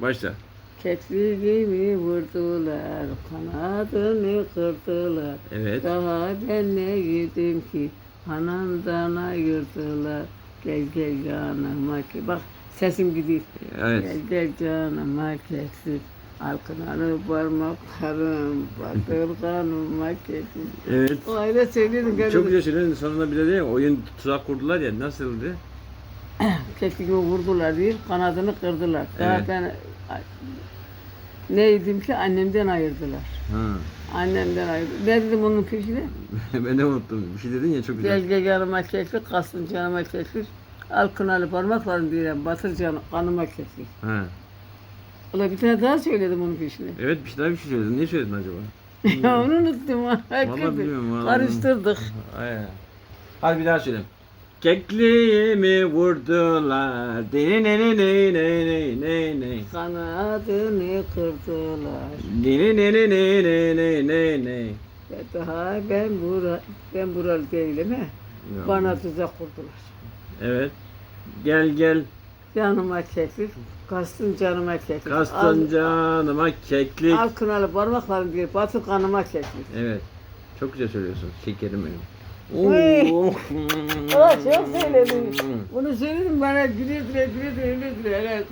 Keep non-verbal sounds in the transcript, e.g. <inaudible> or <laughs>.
Başla. Kekliğimi vurdular, kanadını kırdılar. Evet. Daha ben ne yedim ki, anamdan ayırdılar. Gel gel canıma ki, bak sesim gidiyor. Evet. Gel gel canıma keksir. Alkınarı parmaklarım, batır <laughs> kanıma keksir. Evet. O öyle söylüyordum. Çok güzel söyledin. Sonunda bir de değil? Oyun tuzak kurdular ya. Nasıldı? <clears throat> Kekliğimi vurdular diye kanadını kırdılar. Daha Evet. ben ne yedim ki annemden ayırdılar. Ha. Annemden ayrı. Ne dedim onun peşine? <laughs> ben de unuttum. Bir şey dedin ya çok Gel güzel. gel yanıma keklik, kastın canıma keklik. Al kınalı parmaklarını diyelim, batır canı, kanıma keklik. Ha. Ulan bir tane daha söyledim onun peşine. Evet bir şey daha bir şey söyledin. Ne söyledin acaba? <laughs> ya onu unuttum ha. Vallahi bilmiyorum, vallahi Karıştırdık. Hadi bir daha söyle. Kekliğimi vurdular. Ne ne ne ne ne ne ne ne. Kanadını kırdılar. Ne ne ne ne ne ne ne ne. Ve daha ben bura, ben buralı değilim he. Ya. Bana tuzak kurdular. Evet. Gel gel. Canıma keklik, kastın canıma keklik. Kastın Al- canıma keklik. Al kınalı parmaklarını diye batır kanıma keklik. Evet. Çok güzel söylüyorsun. Şekerim benim. Oy. Aa, çok söyledim. Bunu söyledim bana güle güle güle güle güle.